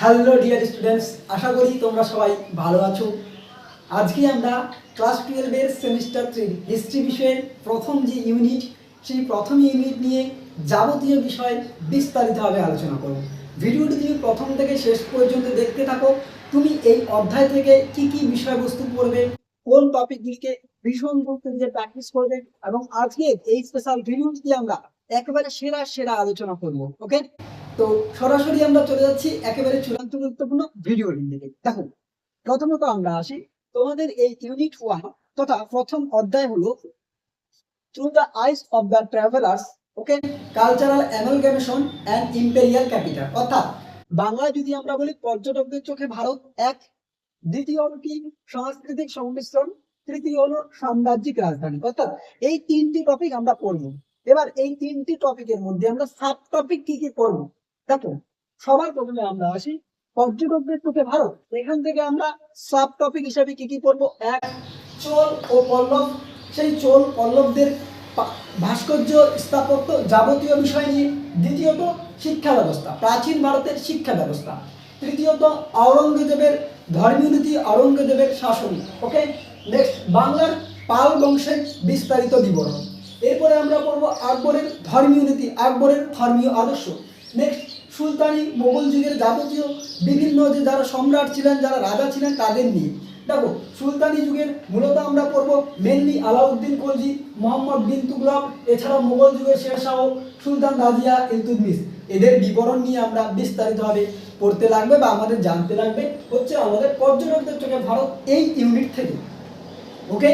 Hello dear students আশা করি তোমরা সবাই ভালো আছো। আজকে আমরা ক্লাস টুয়েলভের সেমিস্টার থ্রি হিস্ট্রি বিষয়ের প্রথম যে ইউনিট সেই প্রথম ইউনিট নিয়ে যাবতীয় বিষয় বিস্তারিতভাবে আলোচনা করব। ভিডিওটি তুমি প্রথম থেকে শেষ পর্যন্ত দেখতে থাকো, তুমি এই অধ্যায় থেকে কি কি বিষয়বস্তু পড়বে, কোন টপিকগুলিকে ভীষণ গুরুত্ব দিয়ে প্র্যাকটিস করবে, এবং আজকে এই স্পেশাল ভিডিওটি আমরা একেবারে সেরা সেরা আলোচনা করব ওকে তো সরাসরি আমরা চলে যাচ্ছি একেবারে চূড়ান্ত গুরুত্বপূর্ণ ভিডিও দিকে দেখো, প্রথমত আমরা আসি তোমাদের এই ইউনিট ওয়ান তথা প্রথম অধ্যায় হলো through the eyes of the travellers okay cultural amalgamation and imperial capital অর্থাৎ বাংলায় যদি আমরা বলি পর্যটকদের চোখে ভারত এক, দ্বিতীয় হলো কি? সাংস্কৃতিক সংমিশ্রণ, তৃতীয় হলো সাম্রাজ্যিক রাজধানী। অর্থাৎ এই তিনটি টপিক আমরা পড়ব। এবার এই তিনটি টপিকের মধ্যে আমরা সাব টপিক কি কি করব দেখো, সবার প্রথমে আমরা আসি পর্যটকদের চোখে ভারত। এখান থেকে আমরা সাব টপিক হিসাবে কি কি করব এক, চোল ও পল্লব। সেই চোল, পল্লবদের ভাস্কর্য স্থাপত্য যাবতীয় বিষয় নিয়ে। দ্বিতীয়ত, শিক্ষা ব্যবস্থা, প্রাচীন ভারতের শিক্ষা ব্যবস্থা। তৃতীয়ত আওরঙ্গজেবের ধর্মীয় নীতি আওরঙ্গজেবের শাসন। ওকে নেক্সট বাংলার পাল বংশের বিস্তারিত বিবরণ। এরপরে আমরা পড়ব আকবরের ধর্মীয় নীতি, আকবরের ধর্মীয় আদর্শ। নেক্সট সুলতানি মোগল যুগের যাবতীয় বিভিন্ন যে যারা সম্রাট ছিলেন, যারা রাজা ছিলেন তাদের নিয়ে। দেখো, সুলতানি যুগের মূলত আমরা পড়ব মেনলি আলাউদ্দিন খলজি, মোহাম্মদ বিন তুগলক, এছাড়াও মোগল যুগের শেরশাহ সুলতান রাজিয়া, ইলতুতমিশ। এদের বিবরণ নিয়ে আমরা বিস্তারিতভাবে পড়তে লাগবে বা আমাদের জানতে লাগবে হচ্ছে আমাদের পর্যটকদের চোখে ভারত এই ইউনিট থেকে। ওকে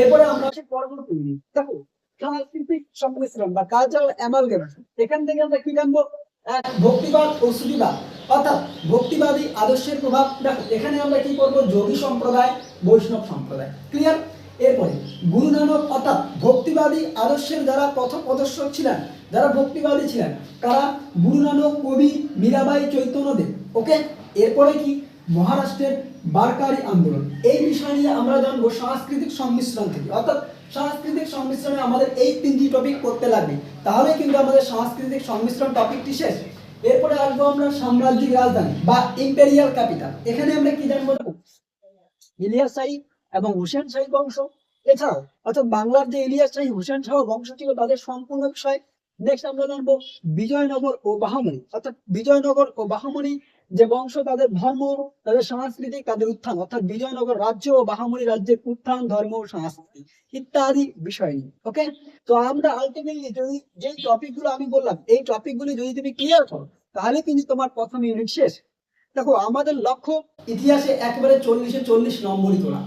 এরপরে আমরা আসি পরবর্তী ইউনিট দেখো সাংস্কৃতিক সংমিশ্রণ বা কালচারাল অ্যামালগামেশন এখান থেকে আমরা কি জানব? এক ভক্তিবাদ ও শ্রুতিবাদ অর্থাৎ ভক্তিবাদী আদর্শের প্রভাব। দেখো, এখানে আমরা কি করব? যোগী সম্প্রদায়, বৈষ্ণব সম্প্রদায়। ক্লিয়ার এরপরে, গুরু নানক, অর্থাৎ ভক্তিবাদী আদর্শের যারা পথ প্রদর্শক ছিলেন, যারা ভক্তিবাদী ছিলেন, তারা গুরু নানক, কবি, মীরাবাই চৈতন্যদেব ওকে এরপরে কি? মহারাষ্ট্রের বারকারি আন্দোলন। এই বিষয় নিয়ে আমরা জানব সাংস্কৃতিক সংমিশ্রণ থেকে। অর্থাৎ সাংস্কৃতিক সংমিশ্রণে আমাদের এই তিনটি টপিক করতে লাগবে। তাহলে কিন্তু আমাদের সাংস্কৃতিক সংমিশ্রণ টপিকটি শেষ। এরপরে আসব আমরা সাম্রাজ্যিক রাজধানী বা ইম্পেরিয়াল ক্যাপিটাল এখানে আমরা কি জানব? ইলিয়াস শাহী এবং হুসেন শাহী বংশ। এছাড়াও, অর্থাৎ বাংলার যে ইলিয়াস শাহী হুসেন শাহ বংশ ছিল, তাদের সম্পূর্ণ বিষয় নেক্সট আমরা জানব বিজয়নগর ও বাহামণি অর্থাৎ বিজয়নগর ও বাহামণি যে বংশ, তাদের ধর্ম, তাদের সাংস্কৃতিক তাদের উত্থান। অর্থাৎ বিজয়নগর রাজ্য ও বাহামণি রাজ্যের উত্থান, ধর্ম ও সংস্কৃতি ইত্যাদি বিষয় নিয়ে। ওকে তো আমরা আলটিমেটলি যদি যে টপিকগুলো আমি বললাম, এই টপিক গুলি যদি তুমি ক্লিয়ার করো, তাহলে কিন্তু তোমার প্রথম ইউনিট শেষ। দেখো, আমাদের লক্ষ্য ইতিহাসে একেবারে চল্লিশে চল্লিশ নম্বরই তোলা।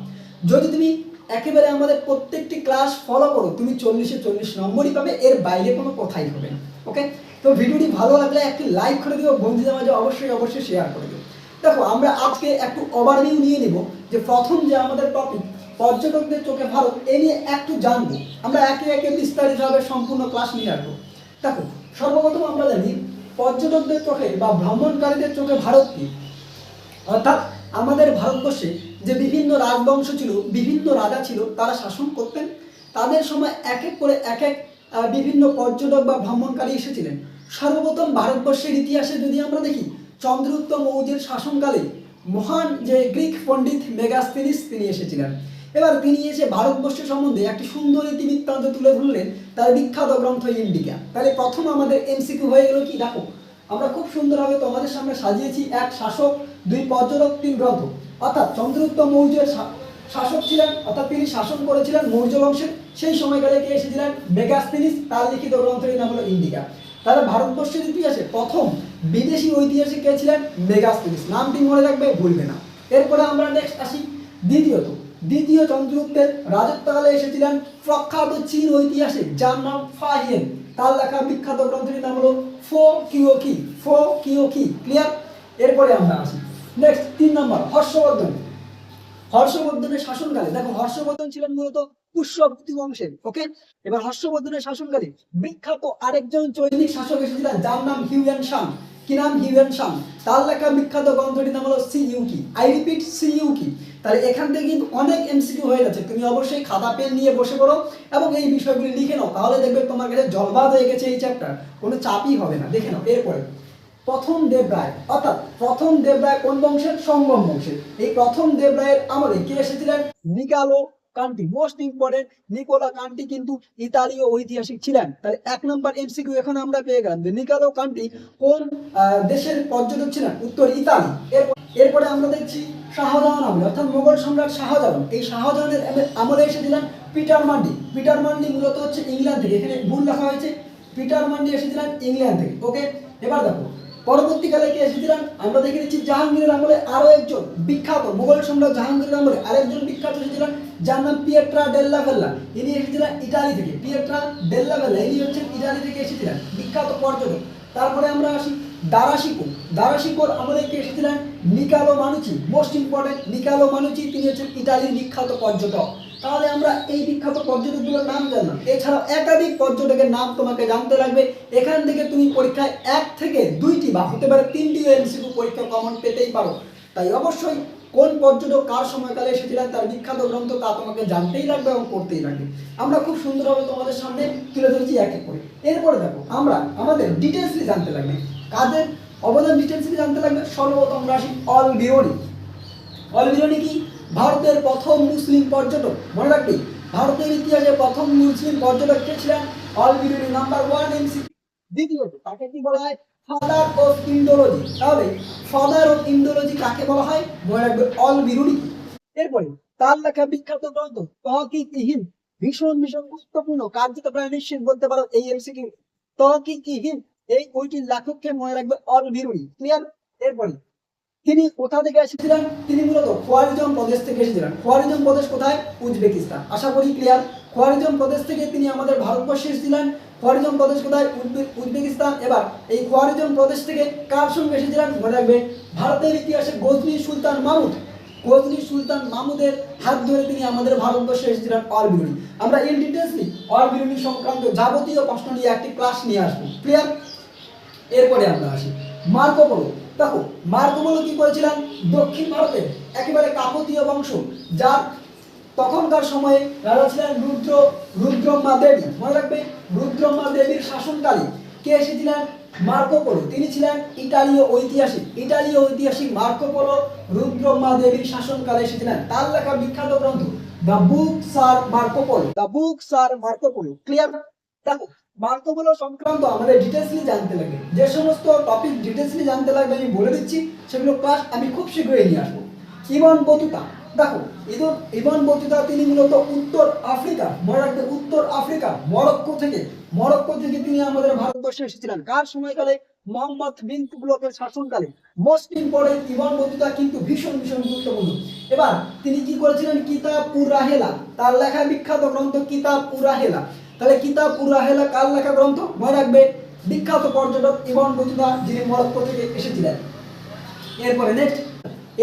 যদি তুমি একেবারে আমাদের প্রত্যেকটি ক্লাস ফলো করো। তুমি চল্লিশে চল্লিশ নম্বরই পাবে, এর বাইরে কোনো কথাই হবে না ওকে তো ভিডিওটি ভালো লাগলে একটি লাইক করে দিও, বন্ধুদের মাঝে অবশ্যই অবশ্যই শেয়ার করে দিও। দেখো, আমরা আজকে একটু ওভারভিউ নিয়ে নিব যে প্রথম যে আমাদের টপিক পর্যটকদের চোখে ভারত, এ নিয়ে একটু জানব। আমরা একে একে বিস্তারিতভাবে সম্পূর্ণ ক্লাস নিয়ে আসব। দেখো, সর্বপ্রথম আমরা জানি, পর্যটকদের চোখে বা ভ্রমণকারীদের চোখে ভারত কি? অর্থাৎ আমাদের ভারতবর্ষে যে বিভিন্ন রাজবংশ ছিল, বিভিন্ন রাজা ছিল, তারা শাসন করতেন। তাদের সময় এক এক করে এক এক বিভিন্ন পর্যটক বা ভ্রমণকারী এসেছিলেন। সর্বপ্রথম ভারতবর্ষের ইতিহাসে যদি আমরা দেখি, চন্দ্রগুপ্ত মৌর্যের শাসনকালে মহান যে গ্রিক পণ্ডিত মেগাস্তিনিস তিনি এসেছিলেন। এবার তিনি এসে ভারতবর্ষ সম্বন্ধে একটি সুন্দর ইতিবৃত্তান্ত তুলে ধরলেন তার বিখ্যাত গ্রন্থ ইন্ডিকা। তাহলে প্রথম আমাদের এমসিকিউ হয়ে গেল কি? দেখো আমরা খুব সুন্দরভাবে তোমাদের সামনে সাজিয়েছি। এক শাসক, দুই পর্যটক, তিন গ্রন্থ অর্থাৎ চন্দ্রগুপ্ত মৌর্যের শাসক ছিলেন, অর্থাৎ তিনি শাসন করেছিলেন মৌর্য বংশের। সেই সময়কালে কে এসেছিলেন? মেগাস্তিনিস তার লিখিত গ্রন্থের নাম হলো ইন্ডিকা। তাহলে ভারতবর্ষের ইতিহাসে প্রথম বিদেশি ঐতিহাসিক কে ছিলেন? মেগাস্তিনিস নামটি মনে রাখবে, ভুলবে না। এরপরে আমরা নেক্সট আসি। দ্বিতীয়ত, দ্বিতীয় চন্দ্রগুপ্তের রাজত্বকালে এসেছিলেন প্রখ্যাত চীন ঐতিহাসিক, যার নাম ফাহিয়েন তার লেখা বিখ্যাত গ্রন্থটির নাম হলো ফো কিওকি ফো কিওকি ক্লিয়ার? এরপরে আমরা আসি। নেক্সট তিন নম্বর, হর্ষবর্ধন। হর্ষবর্ধনের শাসনকালে, দেখো হর্ষবর্ধন ছিলেন মূলত পুষ্যভূতি বংশের ওকে এবার হর্ষবর্ধনের শাসনকালে বিখ্যাত আরেকজন চৈনিক শাসক এসেছিলেন, যার নাম হিউয়ান শাং কি নাম? হিউয়ান শাং তার লেখা বিখ্যাত গ্রন্থটির নাম হলো Si Yu Ki I repeat Si Yu Ki তাহলে এখান থেকে কিন্তু অনেক এমসিকিউ হয়ে যাচ্ছে। তুমি অবশ্যই খাতা, পেন নিয়ে বসে পড়ো এবং এই বিষয়গুলি লিখে নাও। তাহলে দেখবে তোমার কাছে জলবাদ হয়ে গেছে এই চ্যাপ্টার কোনো চাপই হবে না। দেখে নাও। এরপরে, প্রথম দেবরায় অর্থাৎ প্রথম দেবরায় কোন বংশের? সঙ্গম বংশের। এই প্রথম দেবরায়ের আমলে কে এসেছিলেন? Nicolo Conti most important Nicolo Conti কিন্তু ইতালীয় ঐতিহাসিক ছিলেন। তাহলে এক নম্বর এমসিকিউ এখন আমরা পেয়ে গেলাম যে নিকালো কান্টি কোন দেশের পর্যটক ছিলেন? উত্তর ইতালি। এরপর এরপরে আমরা দেখছি শাহজাহান আমলে, অর্থাৎ মোগল সম্রাট শাহজাহান। এই শাহজাহানের আমলে এসে এসেছিলেন পিটার মান্ডি। পিটার মান্ডি মূলত হচ্ছে ইংল্যান্ড থেকে, এখানে ভুল লেখা হয়েছে। পিটার মান্ডি এসেছিলেন ইংল্যান্ড থেকে। ওকে, এবার দেখো, পরবর্তীকালে কে এসেছিলেন আমরা দেখে নিচ্ছি জাহাঙ্গীরের আমলে আরও একজন বিখ্যাত মোগল সম্রাট জাহাঙ্গীরের আমলে আরেকজন বিখ্যাত এসেছিলেন যার নাম পিয়েট্রা ডেল্লা ভেল্লা ইনি এসেছিলেন ইটালি থেকে। পিয়েট্রা ডেল্লা ভেল্লা ইনি হচ্ছেন ইটালি থেকে এসেছিলেন বিখ্যাত পর্যটক। তারপরে আমরা আসি দারাশিকো। দারাশিকোর আমলে কে এসেছিলেন? নিকালো মানুচি। মোস্ট ইম্পর্টেন্ট নিকালো মানুচি, তিনি হচ্ছেন ইটালির বিখ্যাত পর্যটক। তাহলে আমরা এই বিখ্যাত পর্যটকগুলোর নাম জানলাম। এছাড়াও একাধিক পর্যটকের নাম তোমাকে জানতে লাগবে। এখান থেকে তুমি পরীক্ষায় এক থেকে দুইটি বা হতে পারে তিনটি এমসিকিউ পরীক্ষা কমন পেতেই পারো। তাই অবশ্যই কোন পর্যটক কার সময়কালে এসেছিলেন, তার বিখ্যাত গ্রন্থ তা তোমাকে জানতেই লাগবে এবং পড়তেই লাগবে। আমরা খুব সুন্দরভাবে তোমাদের সামনে তুলে ধরেছি এক এক করে এরপরে দেখো, আমরা আমাদের ডিটেলসলি জানতে লাগবে। কাদের অবদান ডিটেলসলি জানতে লাগবে সর্বপ্রথম রাশি অল আসি অল অলবিরনি কি? ভারতের প্রথম মুসলিম পর্যটক। মনে রাখবে, ভারতের ইতিহাসে প্রথম মুসলিম পর্যটক কে ছিলেন অলবিরনি নাম্বার ওয়ান এমসি দ্বিতীয়ত, তাকে কি বলা হয়? ফাদার অফ ইন্ডোলজি তাহলে ফাদার অফ ইন্ডোলজি কাকে বলা হয়? মনে রাখবে, অল অলবিরুনি এরপরে, তার লেখা বিখ্যাত গ্রন্থ তহকিক ইহিন ভীষণ ভীষণ গুরুত্বপূর্ণ। কার্যত প্রায় নিশ্চিত বলতে পারো এই এমসিকিউ তহকিক ইহিন এই বইটির লেখককে মনে রাখবে অলবিরুনি ক্লিয়ার এরপরে, তিনি কোথা থেকে এসেছিলেন? তিনি মূলত খোয়ারিজম প্রদেশ থেকে এসেছিলেন। খোয়ারিজম প্রদেশ কোথায়? উজবেকিস্তান। আশা করি ক্লিয়ার খোয়ারিজম প্রদেশ থেকে তিনি আমাদের ভারতবর্ষে এসেছিলেন। খোয়ারিজম প্রদেশ কোথায়? উজবেকিস্তান। এবার, এই খোয়ারিজম প্রদেশ থেকে কার সঙ্গে এসেছিলেন? মনে রাখবে ভারতের ইতিহাসে গজনী সুলতান মামুদ। গজনী সুলতান মামুদের হাত ধরে তিনি আমাদের ভারতবর্ষে এসেছিলেন অলবিরুনি আমরা ইন ডিটেলসলি অলবিরুনি সংক্রান্ত যাবতীয় প্রশ্ন নিয়ে একটি ক্লাস নিয়ে আসব। ক্লিয়ার এরপরে আমরা আসি। Marco Polo. দেখো, মার্কো পোলো কি করেছিলেন? দক্ষিণ ভারতে একেবারে কাকতীয় বংশ, যার তখনকার সময়ে রাজা ছিলেন রুদ্র, রুদ্রম্মা দেবী। মনে রাখবে, রুদ্রম্মা দেবীর শাসনকালে কে এসেছিলেন? মার্কো তিনি ছিলেন ইটালীয় ঐতিহাসিক। ইটালীয় ঐতিহাসিক মার্কো রুদ্রম্মা দেবীর শাসনকালে এসেছিলেন। তার লেখা বিখ্যাত গ্রন্থ, the book Ser Marco the book Ser Marco clear? দেখো মার্কোগুলো সংক্রান্ত আমাদের ডিটেলসলি জানতে লাগবে যে সমস্ত টপিক ডিটেলসলি জানতে লাগবে, আমি বলে দিচ্ছি, সেগুলো ক্লাস আমি খুব শীঘ্রই নিয়ে আসব। ইবন বতুতা, দেখো ইদন ইবন বতুতা তিনি মূলত উত্তর আফ্রিকা মনে রাখবে উত্তর আফ্রিকা, মরক্কো থেকে। মরক্কো থেকে তিনি আমাদের ভারতবর্ষে এসেছিলেন। কার সময়কালে? মোহাম্মদ বিন তুগলকের শাসনকালে। মোস্ট ইম্পর্টেন্ট ইবন বতুতা কিন্তু ভীষণ ভীষণ গুরুত্বপূর্ণ। এবার তিনি কি করেছিলেন? কিতাব উরাহেলা, তার লেখা বিখ্যাত গ্রন্থ কিতাব উরাহেলা। তাহলে কিতাব উরাহেলা কার লেখা গ্রন্থ? মনে রাখবে, বিখ্যাত পর্যটক ইবন বতুতা যিনি মরক্কো থেকে এসেছিলেন। এরপরে নেক্সট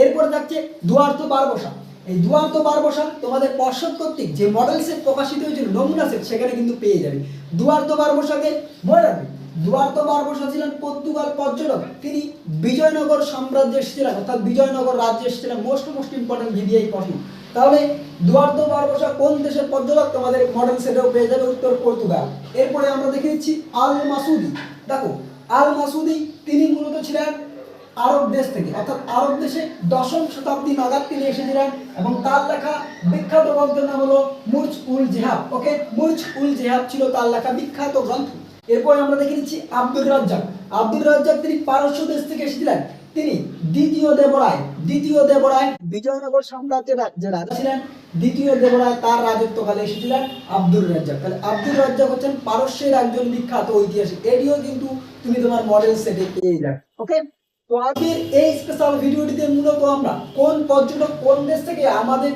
এরপরে থাকছে দুয়ার্ত বারবসা। এই দুয়ার্ত বারবসা তোমাদের পর্ষদ কর্তৃক যে মডেল সেট প্রকাশিত হয়েছিল, নমুনা সেট সেখানে কিন্তু পেয়ে যাবে। দুয়ার্ত বারবসাকে মনে রাখবে, দুয়ার্ত বারবসা ছিলেন পর্তুগাল পর্যটক। তিনি বিজয়নগর সাম্রাজ্যে এসেছিলেন, অর্থাৎ বিজয়নগর রাজ্যে এসেছিলেন। মোস্ট মোস্ট ইম্পর্টেন্ট ভিডিআই প্রশ্ন। তাহলে দুয়ার্ত বারবসা কোন দেশের পর্যটক তোমাদের মডেল সেটেও পেয়ে যাবে উত্তর পর্তুগাল? এরপরে আমরা দেখে নিচ্ছি আল মাসুদি। দেখো, আল মাসুদি তিনি মূলত ছিলেন আরব দেশ থেকে, অর্থাৎ আরব দেশে দশম শতাব্দী নাগাদ তিনি এসেছিলেন এবং তার লেখা বিখ্যাত গ্রন্থের নাম হলো মুর্জ উল জেহাব ওকে, মুর্জ উল জেহাব ছিল তার লেখা বিখ্যাত গ্রন্থ। এরপরে আমরা দেখে নিচ্ছি আব্দুর রাজ্জাক। আব্দুর রাজ্জাক তিনি পারস্য দেশ থেকে এসেছিলেন। তিনি দ্বিতীয় দেবরায় দ্বিতীয় দেবরায় বিজয়নগর সাম্রাজ্যের যে রাজা ছিলেন, দ্বিতীয় দেবরায় তার রাজত্বকালে এসেছিলেন আব্দুর রাজ্জাক। তাহলে আব্দুর রাজ্জাক হচ্ছেন পারস্যের একজন বিখ্যাত ঐতিহাসিক। এটিও কিন্তু তুমি তোমার মডেল সেটে পেয়ে যাবে। ওকে তো আজকের এই স্পেশাল ভিডিওটিতে মূলত আমরা কোন পর্যটক কোন দেশ থেকে আমাদের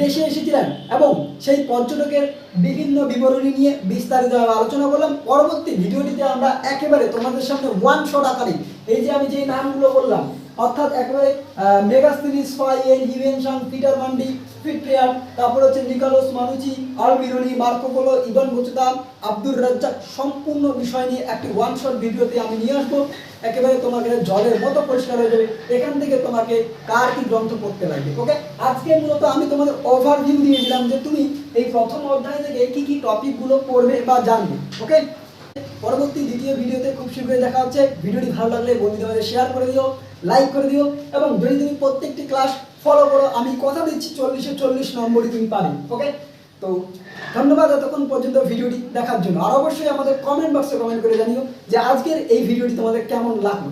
দেশে এসেছিলেন এবং সেই পর্যটকের বিভিন্ন বিবরণী নিয়ে বিস্তারিতভাবে আলোচনা করলাম। পরবর্তী ভিডিওটিতে আমরা একেবারে তোমাদের সামনে ওয়ান শট আকারে এই যে আমি যে নামগুলো বললাম, অর্থাৎ একেবারে মেগাস্তিরিস ফাইয়েন হিভেনশান পিটার মান্ডি ফিট্রিয়ার তারপর হচ্ছে Niccolao, Manucci Alberuni Marco Polo Ibn বুচদাম Abdur Razzaq, সম্পূর্ণ বিষয় নিয়ে একটি ওয়ান শট ভিডিওতে আমি নিয়ে আসব। একেবারে তোমাকে জলের মতো পরিষ্কার হয়ে যাবে। এখান থেকে তোমাকে কার কি গ্রন্থ পড়তে লাগবে ওকে আজকে মূলত আমি তোমাদের ওভারভিউ দিয়ে দিলাম যে তুমি এই প্রথম অধ্যায় থেকে কি কি টপিকগুলো পড়বে বা জানবে ওকে পরবর্তী দ্বিতীয় ভিডিওতে খুব শীঘ্রই দেখা হচ্ছে। ভিডিওটি ভালো লাগলে বন্ধুদের মধ্যে শেয়ার করে দিও লাইক করে দিও এবং যদি তুমি প্রত্যেকটি ক্লাস ফলো করো, আমি কথা দিচ্ছি চল্লিশে চল্লিশ নম্বরই তুমি পাবে ওকে তো ধন্যবাদ এতক্ষণ পর্যন্ত ভিডিওটি দেখার জন্য। আর অবশ্যই আমাদের কমেন্ট বক্সে কমেন্ট করে জানিও যে আজকের এই ভিডিওটি তোমাদের কেমন লাগল।